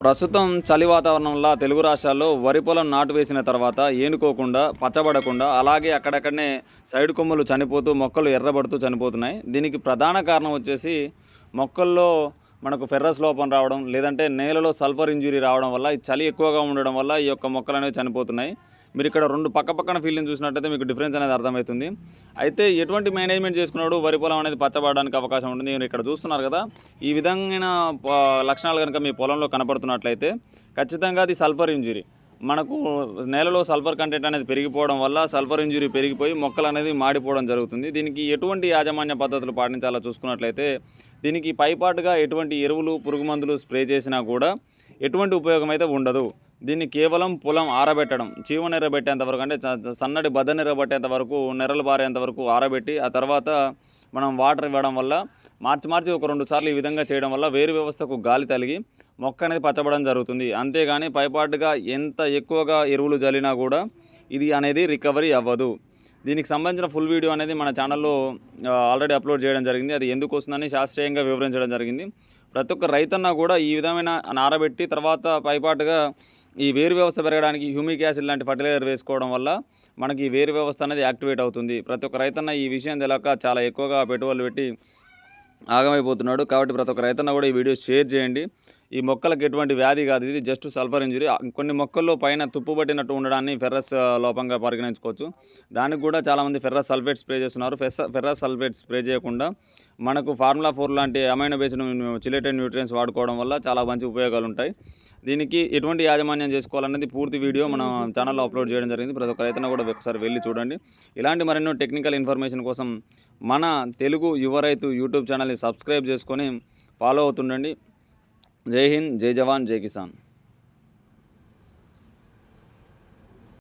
ప్రస్తుతం చలి వాతావరణంలో తెలుగు రాష్ట్రాల్లో వరి పొలం నాటు వేసిన తర్వాత ఏనుకోకుండా పచ్చబడకుండా అలాగే అక్కడక్కడనే సైడ్ కొమ్మలు చనిపోతూ మొక్కలు ఎర్రబడుతూ చనిపోతున్నాయి. దీనికి ప్రధాన కారణం వచ్చేసి మొక్కల్లో మనకు ఫెర్రస్ లోపం రావడం లేదంటే నేలలో సల్ఫర్ ఇంజురీ రావడం వల్ల ఈ చలి ఎక్కువగా ఉండడం వల్ల ఈ యొక్క మొక్కలు అనేవి చనిపోతున్నాయి. మీరు ఇక్కడ రెండు పక్క పక్కన ఫీల్డ్ని చూసినట్టయితే మీకు డిఫరెన్స్ అనేది అర్థమవుతుంది. అయితే ఎటువంటి మేనేజ్మెంట్ చేసుకున్నాడు వరి పొలం అనేది పచ్చబడడానికి అవకాశం ఉంటుంది. మీరు ఇక్కడ చూస్తున్నారు కదా ఈ విధమైన లక్షణాలు కనుక మీ పొలంలో కనపడుతున్నట్లయితే ఖచ్చితంగా అది సల్ఫర్ ఇంజురీ. మనకు నేలలో సల్ఫర్ కంటెంట్ అనేది పెరిగిపోవడం వల్ల సల్ఫర్ ఇంజురీ పెరిగిపోయి మొక్కలు అనేది మాడిపోవడం జరుగుతుంది. దీనికి ఎటువంటి యాజమాన్య పద్ధతులు పాటించాలో చూసుకున్నట్లయితే దీనికి పైపాటుగా ఎటువంటి ఎరువులు పురుగు మందులు స్ప్రే చేసినా కూడా ఎటువంటి ఉపయోగం అయితే ఉండదు. దీన్ని కేవలం పొలం ఆరబెట్టడం చీవ నెర వరకు అంటే సన్నటి బద్ద నిరబెట్టేంత వరకు నెరలు బారేంత వరకు ఆరబెట్టి ఆ తర్వాత మనం వాటర్ ఇవ్వడం వల్ల మార్చి మార్చి ఒక రెండు సార్లు ఈ విధంగా చేయడం వల్ల వేరు వ్యవస్థకు గాలి తలిగి మొక్క అనేది పచ్చబడడం జరుగుతుంది. అంతేగాని పైపాటుగా ఎంత ఎక్కువగా ఎరువులు జల్లినా కూడా ఇది అనేది రికవరీ అవ్వదు. దీనికి సంబంధించిన ఫుల్ వీడియో అనేది మన ఛానల్లో ఆల్రెడీ అప్లోడ్ చేయడం జరిగింది. అది ఎందుకు వస్తుందని శాస్త్రీయంగా వివరించడం జరిగింది. ప్రతి ఒక్క రైతన్న కూడా ఈ విధమైన నారబెట్టి తర్వాత పైపాటుగా ఈ వేరు వ్యవస్థ పెరగడానికి హ్యూమిక్ యాసిడ్ లాంటి ఫర్టిలైజర్ వేసుకోవడం వల్ల మనకి ఈ వేరు వ్యవస్థ అనేది యాక్టివేట్ అవుతుంది. ప్రతి ఒక్క రైతన్న ఈ విషయం తెలియక చాలా ఎక్కువగా పెట్టుబడులు పెట్టి ఆగమైపోతున్నాడు. కాబట్టి ప్రతి ఒక్క రైతన్న కూడా ఈ వీడియో షేర్ చేయండి. ఈ మొక్కలకు ఎటువంటి వ్యాధి కాదు. ఇది జస్ట్ సల్ఫర్ ఇంజురీ కొన్ని మొక్కల్లో పైన తుప్పు పట్టినట్టు ఉండడాన్ని ఫెర్రస్ లోపంగా పరిగణించుకోవచ్చు. దానికి కూడా చాలామంది ఫెర్రస్ సల్ఫేట్ స్ప్రే చేస్తున్నారు. ఫెస్ ఫెర్రస్ సల్ఫేట్ స్ప్రే చేయకుండా మనకు ఫార్ములా ఫోర్ లాంటి అమైనో బేస్డ్ చిలేటెడ్ న్యూట్రియన్స్ వాడుకోవడం వల్ల చాలా మంచి ఉపయోగాలు ఉంటాయి దీనికి ఎటువంటి యాజమాన్యం చేసుకోవాలనేది పూర్తి వీడియో మన ఛానల్లో అప్లోడ్ చేయడం జరిగింది. ప్రతి ఒక్క రైతున కూడా ఒకసారి వెళ్ళి చూడండి. ఇలాంటి మరెన్నో టెక్నికల్ ఇన్ఫర్మేషన్ కోసం మన తెలుగు యువ రైతు యూట్యూబ్ ఛానల్ని సబ్స్క్రైబ్ చేసుకొని ఫాలో అవుతుండండి. जय हिंद जय जवान जय किसान।